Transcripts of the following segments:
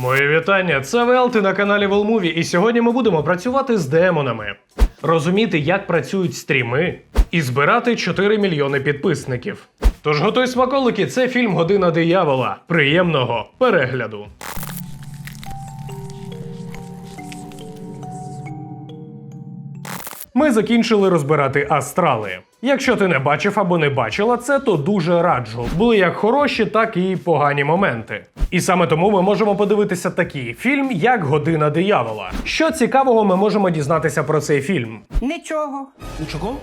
Моє вітання, це ВЛ, ти на каналі Велмуві, і сьогодні ми будемо працювати з демонами, розуміти, як працюють стріми, і збирати 4 мільйони підписників. Тож готуй смаколики, це фільм Година диявола. Приємного перегляду. Ми закінчили розбирати астрали. Якщо ти не бачив або не бачила це, то дуже раджу. Були як хороші, так і погані моменти. І саме тому ми можемо подивитися такий фільм, як Година диявола. Що цікавого ми можемо дізнатися про цей фільм? Нічого. Нічого?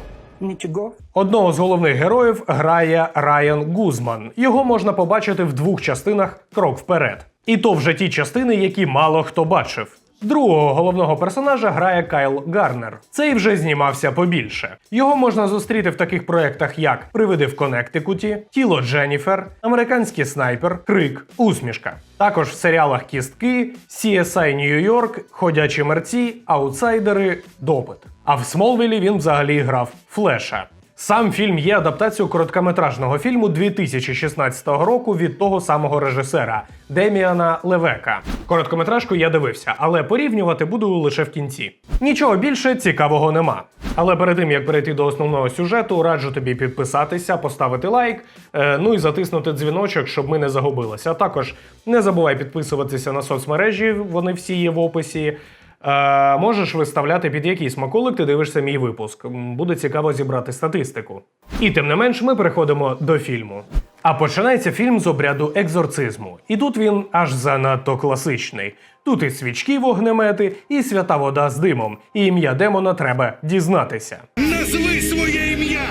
Нічого. Одного з головних героїв грає Райан Гузман. Його можна побачити в двох частинах Крок вперед. І то вже ті частини, які мало хто бачив. Другого головного персонажа грає Кайл Гарнер. Цей вже знімався побільше. Його можна зустріти в таких проєктах, як Привиди в Коннектикуті, Тіло Дженніфер, Американський снайпер, Крик, Усмішка. Також в серіалах Кістки, CSI Нью-Йорк, Ходячі мерці, Аутсайдери, Допит. А в Смолвілі він взагалі грав Флеша. Сам фільм є адаптацією короткометражного фільму 2016 року від того самого режисера Деміана Левека. Короткометражку я дивився, але порівнювати буду лише в кінці. Нічого більше цікавого нема. Але перед тим як перейти до основного сюжету, раджу тобі підписатися, поставити лайк, е, ну і затиснути дзвіночок, щоб ми не загубилися. Також не забувай підписуватися на соцмережі, вони всі є в описі. Е, можеш виставляти під який смаколик ти дивишся мій випуск. Буде цікаво зібрати статистику. І тим не менш, ми переходимо до фільму. А починається фільм з обряду екзорцизму. І тут він аж занадто класичний. Тут і свічки вогнемети, і свята вода з димом. І ім'я демона треба дізнатися. Назви своє ім'я!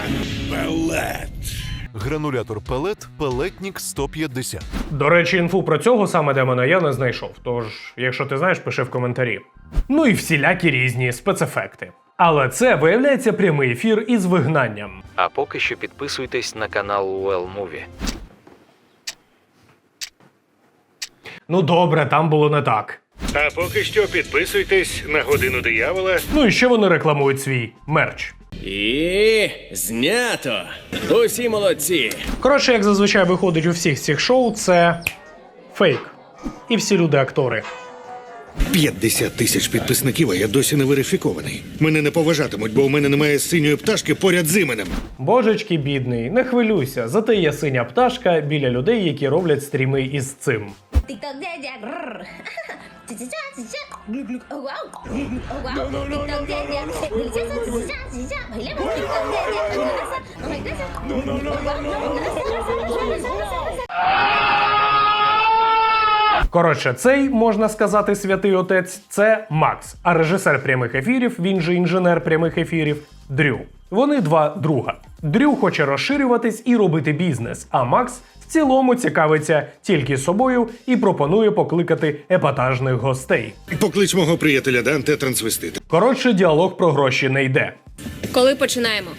Пелет! Гранулятор пелет Пелетнік 150. До речі, інфу про цього саме демона я не знайшов. Тож, якщо ти знаєш, пиши в коментарі. Ну і всілякі різні спецефекти. Але це виявляється прямий ефір із вигнанням. А поки що підписуйтесь на канал Well Movie. Ну добре, там було не так. А поки що підписуйтесь на годину диявола. Ну і ще вони рекламують свій мерч. І знято. Усі молодці. Коротше, як зазвичай виходить у всіх цих шоу, це фейк. І всі люди актори. 50 тисяч підписників, а я досі не верифікований. Мене не поважатимуть, бо у мене немає синьої пташки поряд з іменем. Божечки бідний, не хвилюйся, зате є синя пташка біля людей, які роблять стріми із цим. Коротше, цей можна сказати святий отець це Макс, а режисер прямих ефірів, він же інженер прямих ефірів, Дрю. Вони два друга. Дрю хоче розширюватись і робити бізнес, а Макс в цілому цікавиться тільки собою і пропонує покликати епатажних гостей. Поклич мого приятеля Данте трансвестита. Коротше, діалог про гроші не йде. Коли починаємо?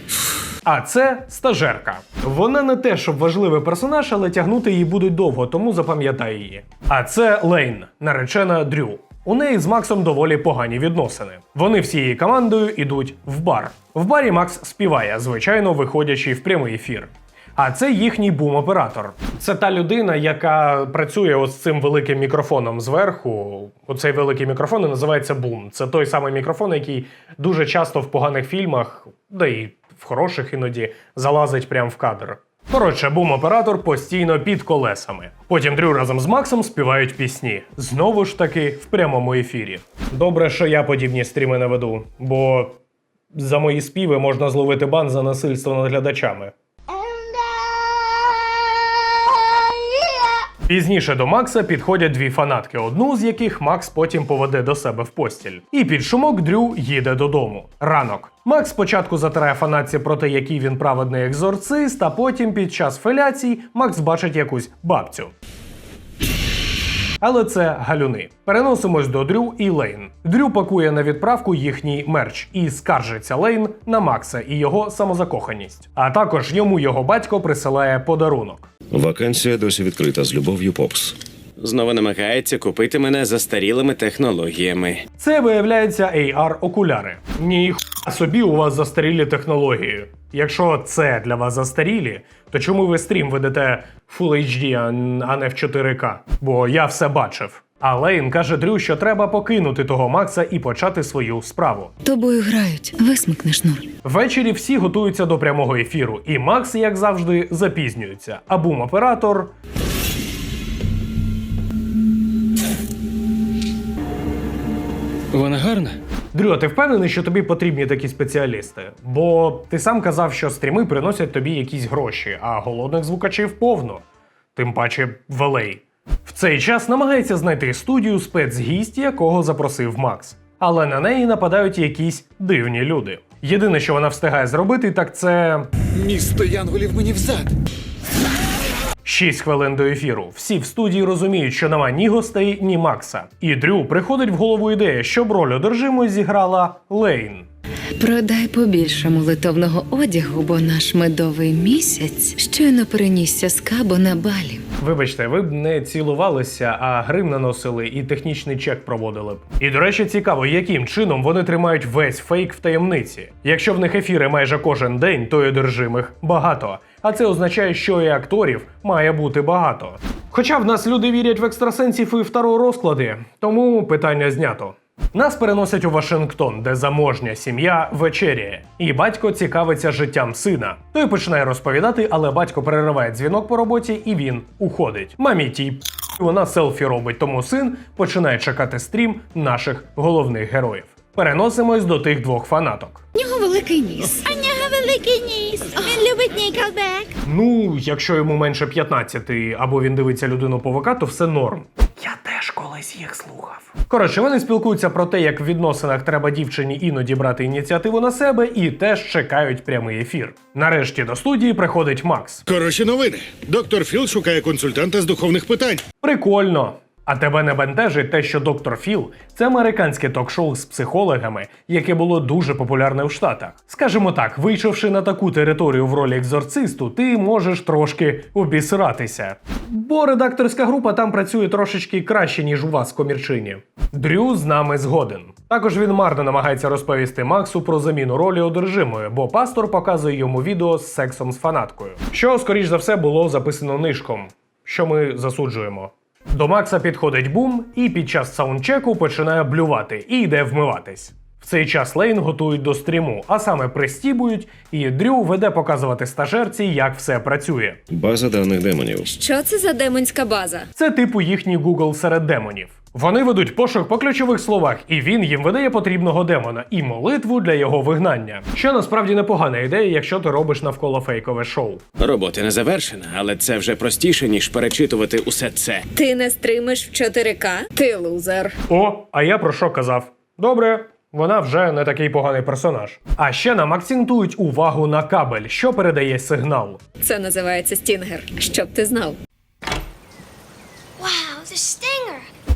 А це стажерка. Вона не те, щоб важливий персонаж, але тягнути її будуть довго, тому запам'ятай її. А це Лейн, наречена Дрю. У неї з Максом доволі погані відносини. Вони всією командою йдуть в бар. В барі Макс співає, звичайно, виходячи в прямий ефір. А це їхній бум-оператор. Це та людина, яка працює ось цим великим мікрофоном зверху. Оцей великий мікрофон і називається бум. Це той самий мікрофон, який дуже часто в поганих фільмах, да і хороших іноді, залазить прямо в кадр. Коротше, бум-оператор постійно під колесами. Потім Дрю разом з Максом співають пісні. Знову ж таки в прямому ефірі. Добре, що я подібні стріми не веду, бо за мої співи можна зловити бан за насильство над глядачами. Пізніше до Макса підходять дві фанатки, одну з яких Макс потім поведе до себе в постіль. І під шумок Дрю їде додому. Ранок. Макс спочатку затирає фанатці про те, який він праведний екзорцист, а потім під час феляцій Макс бачить якусь бабцю. Але це галюни. Переносимось до Дрю і Лейн. Дрю пакує на відправку їхній мерч і скаржиться Лейн на Макса і його самозакоханість. А також йому його батько присилає подарунок. Вакансія досі відкрита з любов'ю Попс. Знову намагається купити мене застарілими технологіями. Це виявляється AR-окуляри. Ні собі у вас застарілі технології. Якщо це для вас застарілі, то чому ви стрім ведете Full HD, а не в 4К? Бо я все бачив. А Лейн каже Дрю, що треба покинути того Макса і почати свою справу. Тобою грають. Висмикни шнур. Ввечері всі готуються до прямого ефіру, і Макс, як завжди, запізнюється. А бум-оператор Вона гарна? Дрю, а ти впевнений, що тобі потрібні такі спеціалісти? Бо ти сам казав, що стріми приносять тобі якісь гроші, а голодних звукачів повно. Тим паче Валей. В цей час намагається знайти студію спецгість, якого запросив Макс. Але на неї нападають якісь дивні люди. Єдине, що вона встигає зробити, так це Місто Янголів мені взад. 6 хвилин до ефіру. Всі в студії розуміють, що нема ні гостей, ні Макса. І Дрю приходить в голову ідея, щоб роль одержимої зіграла Лейн. Продай побільше молитовного одягу, бо наш медовий місяць щойно перенісся з кабо на балі. Вибачте, ви б не цілувалися, а грим наносили і технічний чек проводили б. І до речі, цікаво, яким чином вони тримають весь фейк в таємниці. Якщо в них ефіри майже кожен день, то й одержимих багато. А це означає, що і акторів має бути багато. Хоча в нас люди вірять в екстрасенсів і в таро розклади, тому питання знято. Нас переносять у Вашингтон, де заможня сім'я вечеряє, і батько цікавиться життям сина. Той починає розповідати, але батько перериває дзвінок по роботі і він уходить. Мамі тій вона селфі робить, тому син починає чекати стрім наших головних героїв. Переносимось до тих двох фанаток. У нього великий ніс. У нього великий ніс. Він любить Nickelback. Ну, якщо йому менше 15 або він дивиться людину по ВК, то все норм. Я теж колись їх слухав. Коротше, вони спілкуються про те, як в відносинах треба дівчині іноді брати ініціативу на себе, і теж чекають прямий ефір. Нарешті до студії приходить Макс. Хороші новини. Доктор Філ шукає консультанта з духовних питань. Прикольно. А тебе не бентежить те, що доктор Філ це американське ток-шоу з психологами, яке було дуже популярне в Штатах. Скажімо так, вийшовши на таку територію в ролі екзорцисту, ти можеш трошки обісратися. Бо редакторська група там працює трошечки краще, ніж у вас в комірчині. Дрю з нами згоден. Також він марно намагається розповісти Максу про заміну ролі одержимої, бо пастор показує йому відео з сексом з фанаткою, що, скоріш за все, було записано нишком, що ми засуджуємо. До Макса підходить бум і під час саундчеку починає блювати і йде вмиватись. В цей час Лейн готують до стріму, а саме пристібують, і Дрю веде показувати стажерці, як все працює. База даних демонів. Що це за демонська база? Це типу їхній Google серед демонів. Вони ведуть пошук по ключових словах, і він їм видає потрібного демона і молитву для його вигнання. Що насправді непогана ідея, якщо ти робиш навколо фейкове шоу. Робота не завершена, але це вже простіше, ніж перечитувати усе це. Ти не стримиш в 4К? Ти лузер. О, а я про що казав? Добре. Вона вже не такий поганий персонаж. А ще нам акцентують увагу на кабель, що передає сигнал. Це називається стінгер. Щоб ти знав.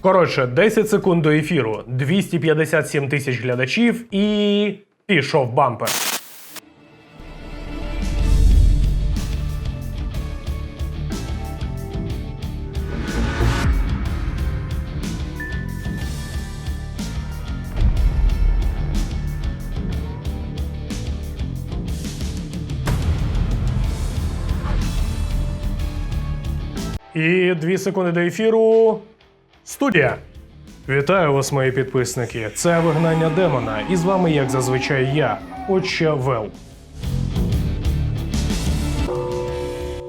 Коротше, 10 секунд до ефіру, 257 тисяч глядачів і пішов бампер. І 2 секунди до ефіру. Студія. Вітаю вас, мої підписники. Це вигнання демона. І з вами, як зазвичай, я, Отче Вел.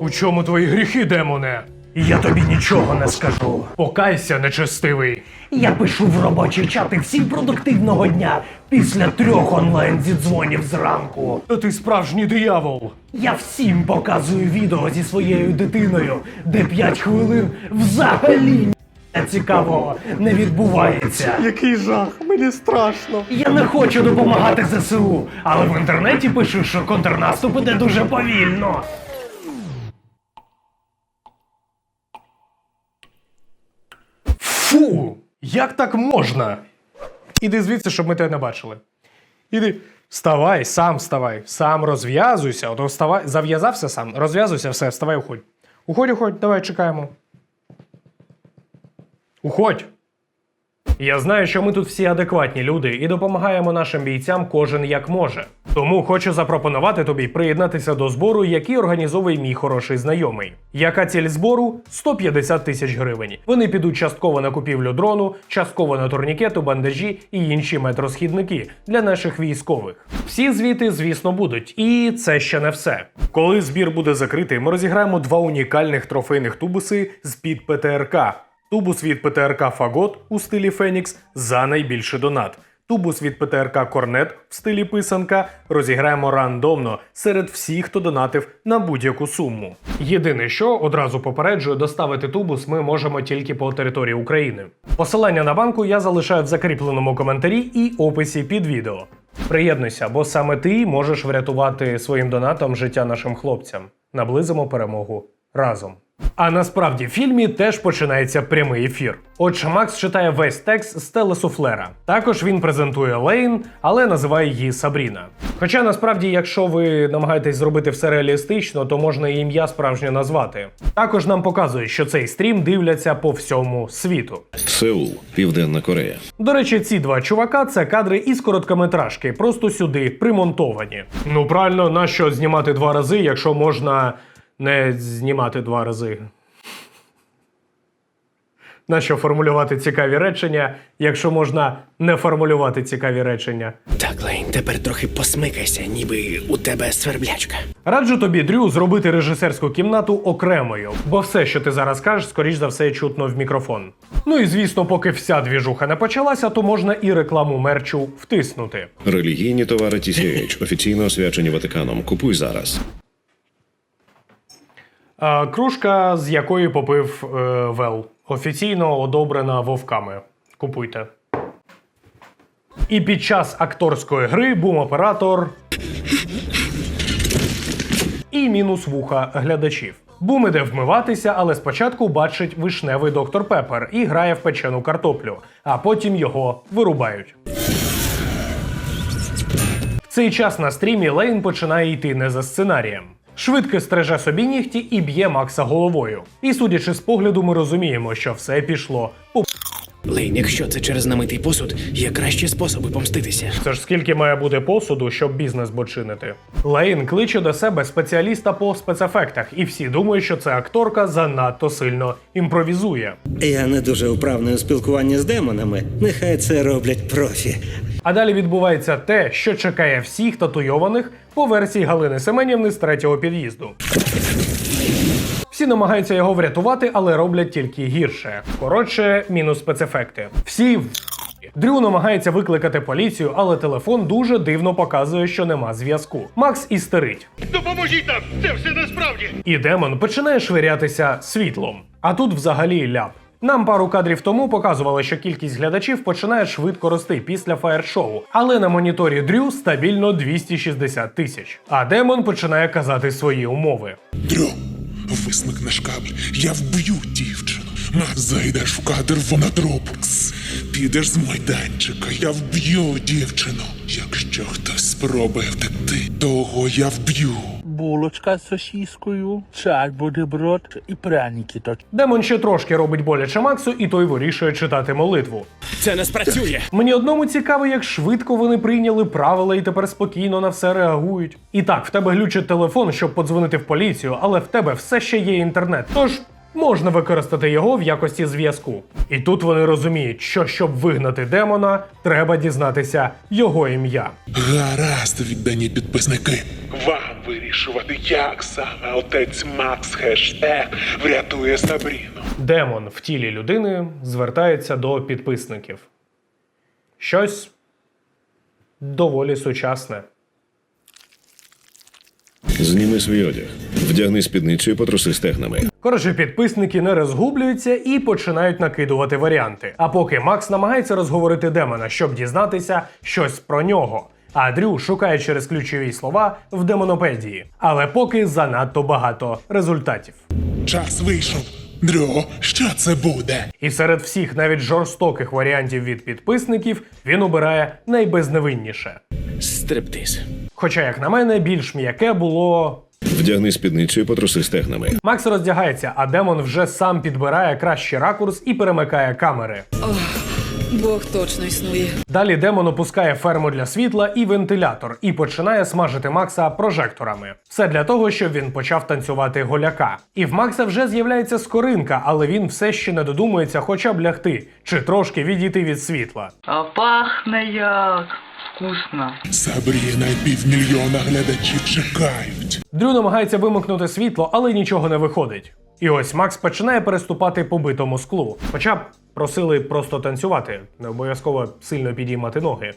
У чому твої гріхи, демоне? Я тобі нічого не скажу. Покайся, нечестивий. Я пишу в робочі чати всім продуктивного дня після трьох онлайн зідзвонів зранку. Та ти справжній диявол. Я всім показую відео зі своєю дитиною, де 5 хвилин взагалі цікавого не відбувається. Який жах, мені страшно. Я не хочу допомагати ЗСУ, але в інтернеті пишуть, що контрнаступ іде дуже повільно. Фу! Як так можна? Іди звідси, щоб ми тебе не бачили. Іди. Вставай, сам вставай, сам розв'язуйся. Ото вставай, зав'язався сам, розв'язуйся, все, вставай, уходь. Уходь, уходь, давай чекаємо. Уходь. Я знаю, що ми тут всі адекватні люди і допомагаємо нашим бійцям кожен як може. Тому хочу запропонувати тобі приєднатися до збору, який організовує мій хороший знайомий. Яка ціль збору? 150 тисяч гривень. Вони підуть частково на купівлю дрону, частково на турнікету, бандажі і інші метросхідники для наших військових. Всі звіти, звісно, будуть, і це ще не все. Коли збір буде закритий, ми розіграємо два унікальних трофейних тубуси з під ПТРК. Тубус від ПТРК Фагот у стилі Фенікс за найбільший донат. Тубус від ПТРК Корнет в стилі писанка розіграємо рандомно серед всіх, хто донатив на будь-яку суму. Єдине, що одразу попереджую, доставити тубус ми можемо тільки по території України. Посилання на банку я залишаю в закріпленому коментарі і описі під відео. Приєднуйся, бо саме ти можеш врятувати своїм донатом життя нашим хлопцям. Наблизимо перемогу разом. А насправді в фільмі теж починається прямий ефір. Отже, Макс читає весь текст з телесуфлера. Також він презентує Лейн, але називає її Сабріна. Хоча насправді, якщо ви намагаєтесь зробити все реалістично, то можна і ім'я справжнє назвати. Також нам показує, що цей стрім дивляться по всьому світу. Сеул, Південна Корея. До речі, ці два чувака це кадри із короткометражки, просто сюди примонтовані. Ну правильно, нащо знімати два рази, якщо можна не знімати два рази. Нащо формулювати цікаві речення, якщо можна не формулювати цікаві речення? Так, Лейн, тепер трохи посмикайся, ніби у тебе сверблячка. Раджу тобі, Дрю, зробити режисерську кімнату окремою, бо все, що ти зараз кажеш, скоріш за все чутно в мікрофон. Ну і звісно, поки вся двіжуха не почалася, то можна і рекламу мерчу втиснути. Релігійні товари TCH, офіційно освячені Ватиканом. Купуй зараз. Кружка, з якої попив е, Вел. Офіційно одобрена вовками. Купуйте. І під час акторської гри бум-оператор. І мінус вуха глядачів. Бум іде вмиватися, але спочатку бачить вишневий доктор Пепер і грає в печену картоплю, а потім його вирубають. В цей час на стрімі Лейн починає йти не за сценарієм. Швидко стриже собі нігті і б'є Макса головою. І судячи з погляду, ми розуміємо, що все пішло по Лейн, якщо це через намитий посуд, є кращі способи помститися. Це ж скільки має бути посуду, щоб бізнес бочинити. Лейн кличе до себе спеціаліста по спецефектах, і всі думають, що ця акторка занадто сильно імпровізує. Я не дуже вправний у спілкуванні з демонами. Нехай це роблять профі. А далі відбувається те, що чекає всіх татуйованих по версії Галини Семенівни з третього під'їзду. Всі намагаються його врятувати, але роблять тільки гірше. Коротше, мінус спецефекти. Всі в. Дрю намагається викликати поліцію, але телефон дуже дивно показує, що нема зв'язку. Макс істерить. Допоможіть нам! Це все насправді! І демон починає швирятися світлом. А тут взагалі ляп. Нам пару кадрів тому показували, що кількість глядачів починає швидко рости після фаєр-шоу, але на моніторі Дрю стабільно 260 тисяч. А демон починає казати свої умови. Дрю, висмикнеш кабель, я вб'ю дівчину. Макс, зайдеш в кадр, вона дроплекс. Підеш з майданчика, я вб'ю дівчину. Якщо хтось спробує втекти, того я вб'ю. Булочка з сосіскою, чай, бутерброд і пряники. То Демон ще трошки робить боляче Максу, і той вирішує читати молитву. Це не спрацює. Мені одному цікаво, як швидко вони прийняли правила і тепер спокійно на все реагують. І так, в тебе глючить телефон, щоб подзвонити в поліцію, але в тебе все ще є інтернет. Тож. Можна використати його в якості зв'язку. І тут вони розуміють, що щоб вигнати демона, треба дізнатися його ім'я. Гаразд, віддані підписники. Вам вирішувати, як саме отець Макс хештег врятує Сабріну. Демон в тілі людини звертається до підписників. Щось доволі сучасне. Зніми свій одяг. Вдягни спідницю і потруси стегнами. Коротше, підписники не розгублюються і починають накидувати варіанти. А поки Макс намагається розговорити демона, щоб дізнатися щось про нього. А Дрю шукає через ключові слова в демонопедії. Але поки занадто багато результатів. Час вийшов. Дрю, що це буде? І серед всіх навіть жорстоких варіантів від підписників він обирає найбезневинніше. Стриптиз. Хоча, як на мене, більш м'яке було. Вдягни спідницю і потруси стегнами. Макс роздягається, а демон вже сам підбирає кращий ракурс і перемикає камери. Бог точно існує. Далі демон опускає ферму для світла і вентилятор і починає смажити Макса прожекторами. Все для того, щоб він почав танцювати голяка. І в Макса вже з'являється скоринка, але він все ще не додумується хоча б лягти чи трошки відійти від світла. А пахне як вкусно. Сабріна і півмільйона глядачів чекають. Дрю намагається вимкнути світло, але нічого не виходить. І ось Макс починає переступати по битому склу. Хоча б просили просто танцювати, не обов'язково сильно підіймати ноги.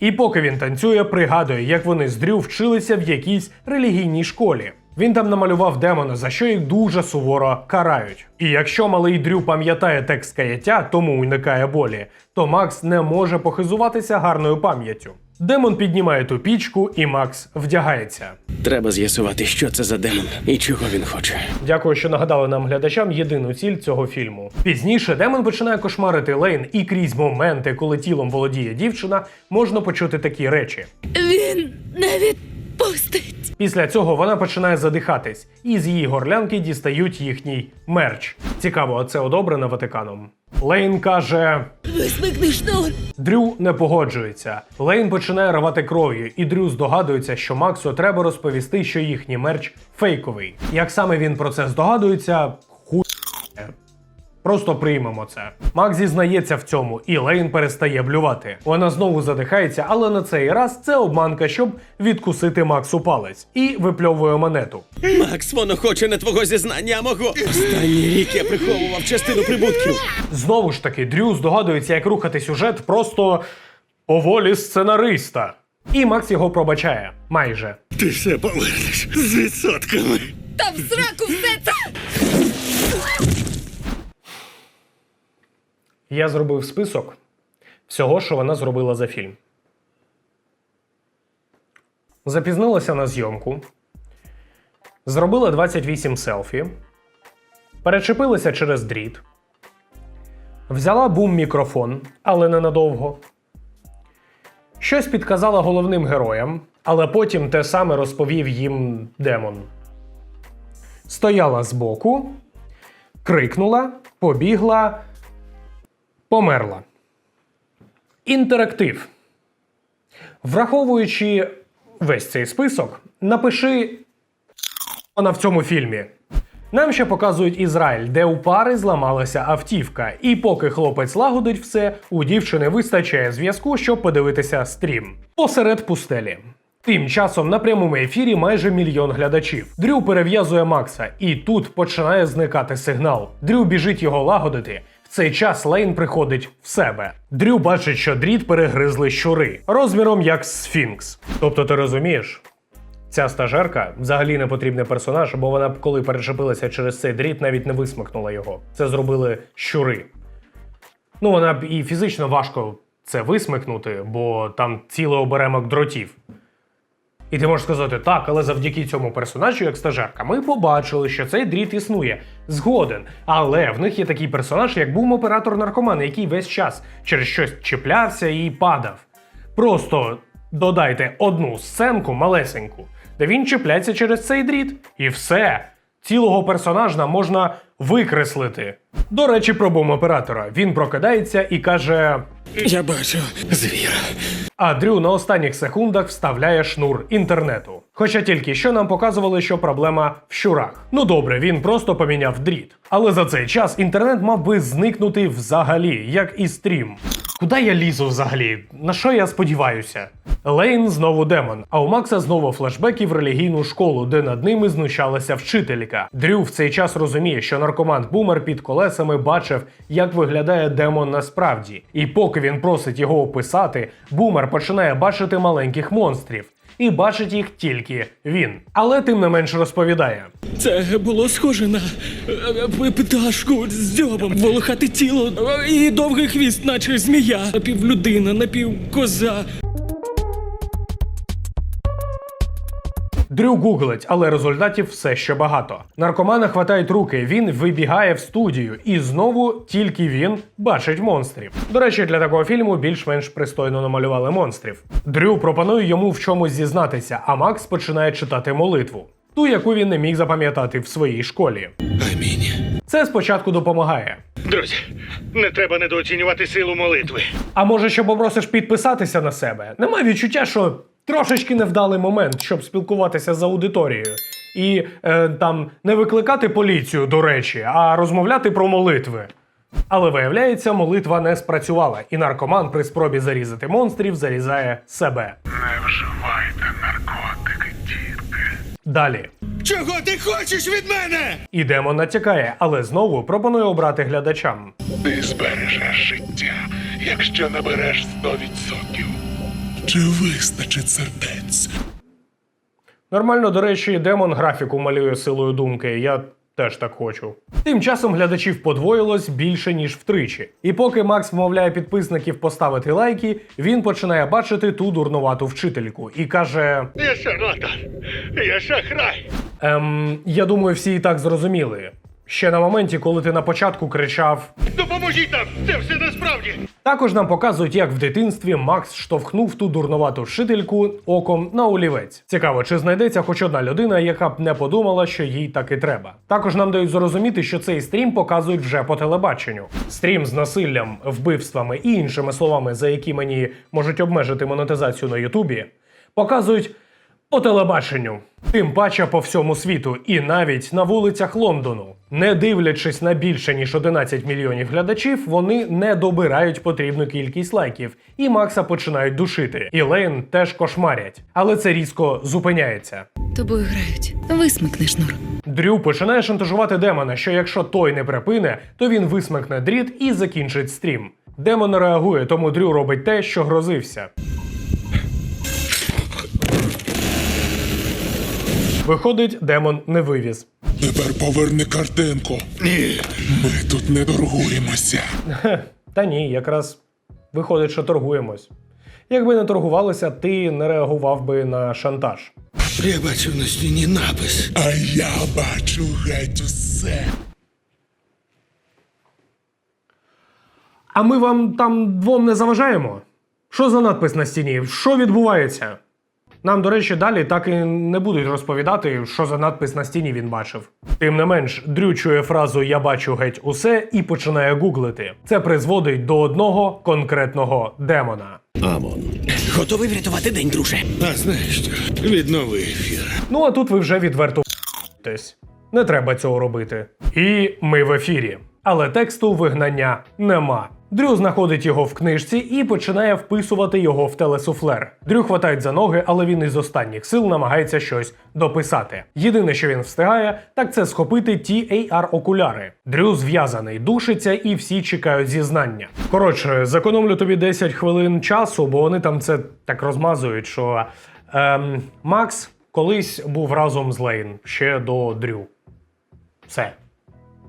І поки він танцює, пригадує, як вони з Дрю вчилися в якійсь релігійній школі. Він там намалював демона, за що їх дуже суворо карають. І якщо малий Дрю пам'ятає текст каяття, тому уникає болі, то Макс не може похизуватися гарною пам'яттю. Демон піднімає ту пічку, і Макс вдягається. Треба з'ясувати, що це за демон і чого він хоче. Дякую, що нагадали нам глядачам єдину ціль цього фільму. Пізніше демон починає кошмарити Лейн, і крізь моменти, коли тілом володіє дівчина, можна почути такі речі. Він не відпустить. Після цього вона починає задихатись, і з її горлянки дістають їхній мерч. Цікаво, а це одобрено Ватиканом. Лейн каже: шнур. Дрю не погоджується. Лейн починає рвати кров'ю, і Дрю здогадується, що Максу треба розповісти, що їхній мерч фейковий. Як саме він про це здогадується. Просто приймемо це. Макс зізнається в цьому, і Лейн перестає блювати. Вона знову задихається, але на цей раз це обманка, щоб відкусити Максу палець, і випльовує монету. Макс, воно хоче не твого зізнання, а мого. Останній рік я приховував частину прибутків. Знову ж таки, Дрю здогадується, як рухати сюжет просто по волі сценариста. І Макс його пробачає. Майже. Ти все повернеш з відсотками. Та в сраку все це. Я зробив список всього, що вона зробила за фільм. Запізнилася на зйомку. Зробила 28 селфі. Перечепилася через дріт. Взяла бум-мікрофон, але ненадовго. Щось підказала головним героям, але потім те саме розповів їм демон. Стояла збоку, крикнула, побігла, померла. Інтерактив. Враховуючи весь цей список, напиши вона в цьому фільмі. Нам ще показують Ізраїль, де у пари зламалася автівка, і поки хлопець лагодить все, у дівчини вистачає зв'язку, щоб подивитися стрім. Посеред пустелі. Тим часом на прямому ефірі майже мільйон глядачів. Дрю перев'язує Макса, і тут починає зникати сигнал. Дрю біжить його лагодити. Цей час Лейн приходить в себе. Дрю бачить, що дріт перегризли щури розміром як сфінкс. Тобто, ти розумієш, Ця стажерка взагалі не потрібний персонаж, бо вона б коли перечепилася через цей дріт, навіть не висмикнула його. Це зробили щури. Ну, вона б і фізично важко це висмикнути, бо там цілий оберемок дротів. І ти можеш сказати, так, але завдяки цьому персонажу, як стажерка, ми побачили, що цей дріт існує. Згоден. Але в них є такий персонаж, як був оператор наркоман, який весь час через щось чіплявся і падав. Просто додайте одну сценку малесеньку, де він чіпляється через цей дріт, і все. Цілого персонажа можна викреслити. До речі, про бум-оператора. Він прокидається і каже: Я бачу звіра. А Дрю на останніх секундах вставляє шнур інтернету. Хоча тільки що нам показували, що проблема в щурах. Ну добре, він просто поміняв дріт. Але за цей час інтернет мав би зникнути взагалі, як і стрім. Куди я лізу взагалі? На що я сподіваюся? Лейн знову демон, а у Макса знову флешбеки в релігійну школу, де над ними знущалася вчителька. Дрю в цей час розуміє, що наркоман бумер під колесами бачив, як виглядає демон насправді. І поки він просить його описати, бумер починає бачити маленьких монстрів. І бачить їх тільки він. Але тим не менш розповідає. Це було схоже на е, пташку з дзьобом, волохате тіло і довгий хвіст, наче змія, напівлюдина, напівкоза. Дрю гуглить, але результатів все ще багато. Наркомана хватають руки, він вибігає в студію, і знову тільки він бачить монстрів. До речі, для такого фільму більш-менш пристойно намалювали монстрів. Дрю пропонує йому в чомусь зізнатися, а Макс починає читати молитву. Ту, яку він не міг запам'ятати в своїй школі. Амінь. Це спочатку допомагає. Друзі, не треба недооцінювати силу молитви. А може, ще попросиш підписатися на себе? Немає відчуття, що трошечки невдалий момент, щоб спілкуватися з аудиторією. І е, там не викликати поліцію, до речі, а розмовляти про молитви. Але виявляється, молитва не спрацювала, і наркоман при спробі зарізати монстрів зарізає себе. Не вживайте наркотики, дітки. Далі. Чого ти хочеш від мене? І демон натякає, але знову пропонує обрати глядачам. Ти збережеш життя, якщо набереш 100%. Чи вистачить сердець? Нормально, до речі, демон графіку малює силою думки. Я теж так хочу. Тим часом глядачів подвоїлось більше ніж втричі. І поки Макс вмовляє підписників поставити лайки, він починає бачити ту дурнувату вчительку і каже: Я шарлатан, я шахрай. Ем, я думаю, всі і так зрозуміли. Ще на моменті, коли ти на початку кричав. Допоможіть нам! Це все насправді! Також нам показують, як в дитинстві Макс штовхнув ту дурнувату вчительку оком на олівець. Цікаво, чи знайдеться хоч одна людина, яка б не подумала, що їй так і треба. Також нам дають зрозуміти, що цей стрім показують вже по телебаченню. Стрім з насиллям, вбивствами і іншими словами, за які мені можуть обмежити монетизацію на Ютубі, показують по телебаченню. Тим паче по всьому світу, і навіть на вулицях Лондону. Не дивлячись на більше ніж 11 мільйонів глядачів, вони не добирають потрібну кількість лайків, і Макса починають душити. І Лейн теж кошмарять, але це різко зупиняється. Тобою грають. Висмикни шнур. Дрю починає шантажувати демона, що якщо той не припине, то він висмикне дріт і закінчить стрім. Демон реагує, тому Дрю робить те, що грозився. Виходить, демон не вивіз. Тепер поверни картинку. Ні. Ми тут не торгуємося. Та ні, якраз виходить, що торгуємось. Якби не торгувалися, ти не реагував би на шантаж. Я бачу на стіні напис. А я бачу геть усе. А ми вам там двом не заважаємо? Що за надпис на стіні? Що відбувається? Нам, до речі, далі так і не будуть розповідати, що за надпис на стіні він бачив. Тим не менш, Дрю чує фразу Я бачу геть усе і починає гуглити. Це призводить до одного конкретного демона. Амон. Готовий врятувати день, друже. А знаєш що? Віднови ефір. Ну а тут ви вже відверто ***тесь. Не треба цього робити. І ми в ефірі. Але тексту вигнання нема. Дрю знаходить його в книжці і починає вписувати його в телесуфлер. Дрю хватають за ноги, але він із останніх сил намагається щось дописати. Єдине, що він встигає, так це схопити ті AR-окуляри. Дрю зв'язаний, душиться, і всі чекають зізнання. Коротше, зекономлю тобі 10 хвилин часу, бо вони там це так розмазують, що ем, Макс колись був разом з Лейн ще до Дрю. Все.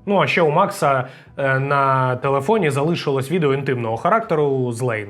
Ну, а ще у Макса е, на телефоні залишилось відео інтимного характеру з Лейн.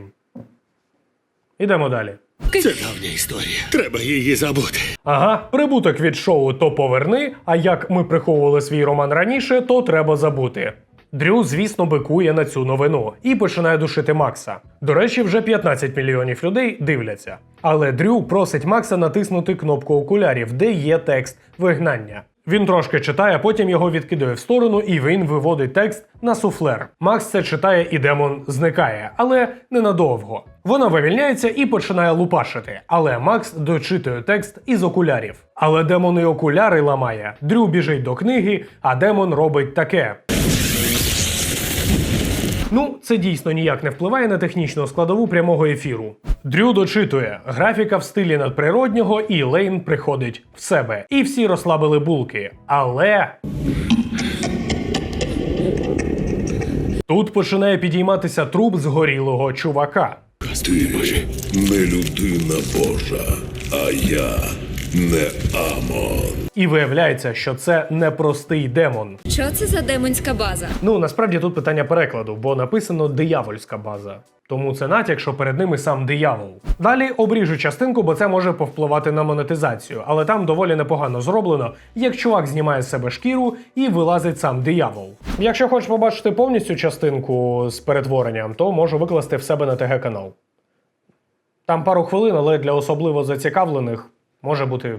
Ідемо далі. Це давня історія. Треба її забути. Ага, прибуток від шоу то поверни, а як ми приховували свій роман раніше, то треба забути. Дрю, звісно, бикує на цю новину і починає душити Макса. До речі, вже 15 мільйонів людей дивляться. Але Дрю просить Макса натиснути кнопку окулярів, де є текст вигнання. Він трошки читає, потім його відкидає в сторону, і він виводить текст на суфлер. Макс це читає, і демон зникає, але ненадовго. Вона вивільняється і починає лупашити. Але Макс дочитує текст із окулярів. Але демон і окуляри ламає. Дрю біжить до книги, а демон робить таке. Ну, це дійсно ніяк не впливає на технічну складову прямого ефіру. Дрю дочитує графіка в стилі надприроднього, і Лейн приходить в себе. І всі розслабили булки. Але. Тут починає підійматися труп згорілого чувака. Ти не людина Божа, а я не Амон. І виявляється, що це не простий демон. Що це за демонська база? Ну насправді тут питання перекладу, бо написано диявольська база. Тому це натяк, що перед ними сам диявол. Далі обріжу частинку, бо це може повпливати на монетизацію, але там доволі непогано зроблено, як чувак знімає з себе шкіру і вилазить сам диявол. Якщо хочеш побачити повністю частинку з перетворенням, то можу викласти в себе на ТГ канал. Там пару хвилин, але для особливо зацікавлених може бути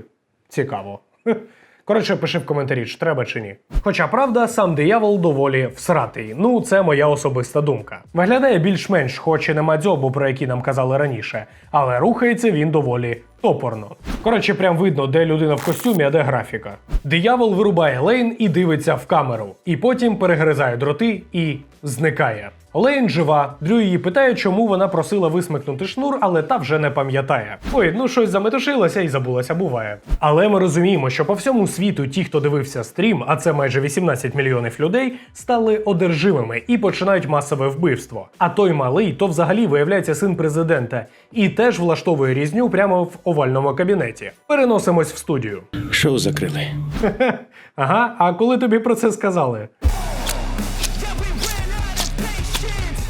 цікаво. Коротше, пиши в коментарі, чи треба чи ні. Хоча правда, сам диявол доволі всратий. Ну, це моя особиста думка. Виглядає більш-менш, хоч і нема дзьобу, про які нам казали раніше, але рухається він доволі топорно. Коротше, прям видно, де людина в костюмі, а де графіка. Диявол вирубає Лейн і дивиться в камеру, і потім перегризає дроти і зникає. Лейн жива. Дрю її питає, чому вона просила висмикнути шнур, але та вже не пам'ятає. Ой, ну щось заметушилася і забулася, буває. Але ми розуміємо, що по всьому світу ті, хто дивився стрім, а це майже 18 мільйонів людей, стали одержимими і починають масове вбивство. А той малий, то взагалі виявляється син президента, і теж влаштовує різню прямо в овальному кабінеті. Переносимось в студію. Шоу закрили. Ага, а коли тобі про це сказали?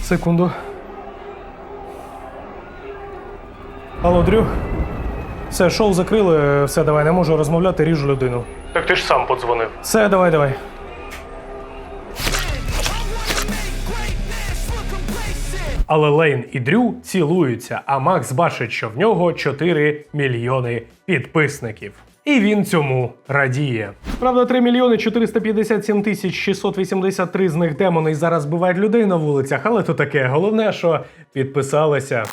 Секунду. Алло, Дрю. Все, шоу закрили, все, давай, не можу розмовляти, ріжу людину. Так ти ж сам подзвонив. Все, давай, давай. Але Лейн і Дрю цілуються, а Макс бачить, що в нього 4 мільйони підписників. І він цьому радіє. Правда, 3 мільйони 457 тисяч 683 з них демони і зараз бувають людей на вулицях, але то таке. Головне, що підписалися.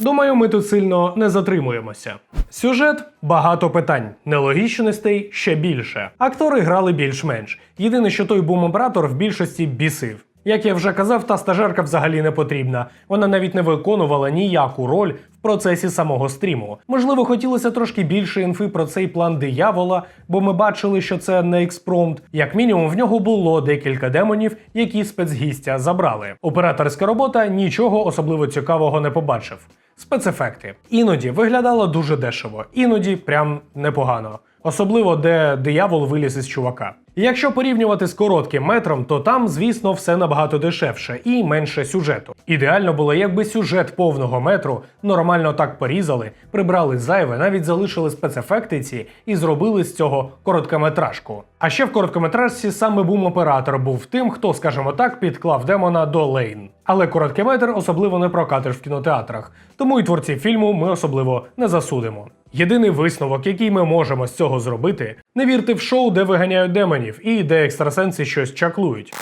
Думаю, ми тут сильно не затримуємося. Сюжет багато питань, нелогічностей ще більше. Актори грали більш-менш. Єдине, що той бум-оператор в більшості бісив. Як я вже казав, та стажерка взагалі не потрібна. Вона навіть не виконувала ніяку роль в процесі самого стріму. Можливо, хотілося трошки більше інфи про цей план диявола, бо ми бачили, що це не експромт. Як мінімум, в нього було декілька демонів, які спецгістя забрали. Операторська робота нічого особливо цікавого не побачив. Спецефекти іноді виглядало дуже дешево, іноді прям непогано. Особливо де диявол виліз із чувака. Якщо порівнювати з коротким метром, то там, звісно, все набагато дешевше і менше сюжету. Ідеально було, якби сюжет повного метру нормально так порізали, прибрали зайве, навіть залишили спецефекти ці і зробили з цього короткометражку. А ще в короткометражці саме бум-оператор був тим, хто, скажімо так, підклав демона до Лейн. Але короткий метр особливо не прокатиш в кінотеатрах, тому і творці фільму ми особливо не засудимо. Єдиний висновок, який ми можемо з цього зробити, не вірте в шоу, де виганяють демонів і де екстрасенси щось чаклують.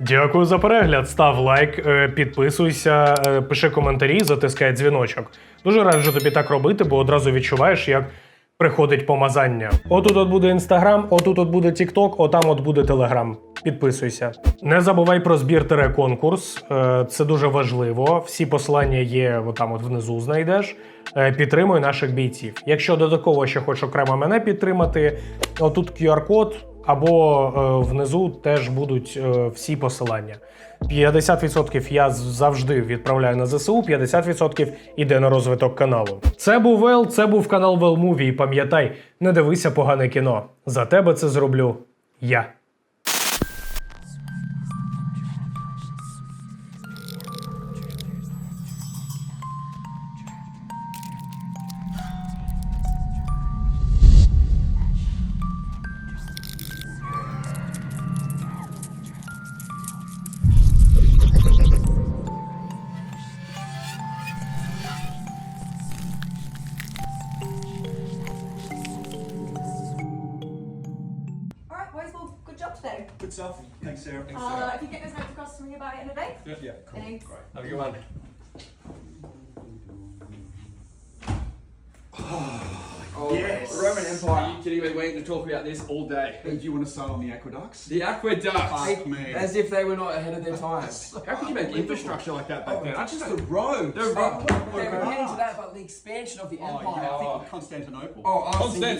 Дякую за перегляд. Став лайк, е, підписуйся, е, пиши коментарі, затискай дзвіночок. Дуже раджу тобі так робити, бо одразу відчуваєш, як приходить помазання. Отут от буде інстаграм, отут от буде Тікток, отам от буде Телеграм. Підписуйся. Не забувай про збір тире конкурс. Е, Це дуже важливо. Всі посилання є отам от внизу знайдеш. Е, Підтримуй наших бійців. Якщо додатково ще хочеш окремо мене підтримати, отут QR-код або е, внизу теж будуть всі посилання. 50% я завжди відправляю на ЗСУ, 50% іде на розвиток каналу. Це був Вел, це був канал Велмуві. І пам'ятай, не дивися погане кіно. За тебе це зроблю я. Thanks, Sarah. Uh, if you get those notes across to me about it in a day. Yeah, yeah, cool. Thanks. Great. Have a good one. yes. Roman Empire. Are you kidding me? We're going to talk about this all day. Do you want to sail on the aqueducts? The aqueducts. Fuck me. As if they were not ahead of their time. How could you make infrastructure like that back then? That's just the road. The road. Fuck. They were getting to that, but the expansion of the Oh, empire. yeah, I think Constantinople. Oh, I was thinking-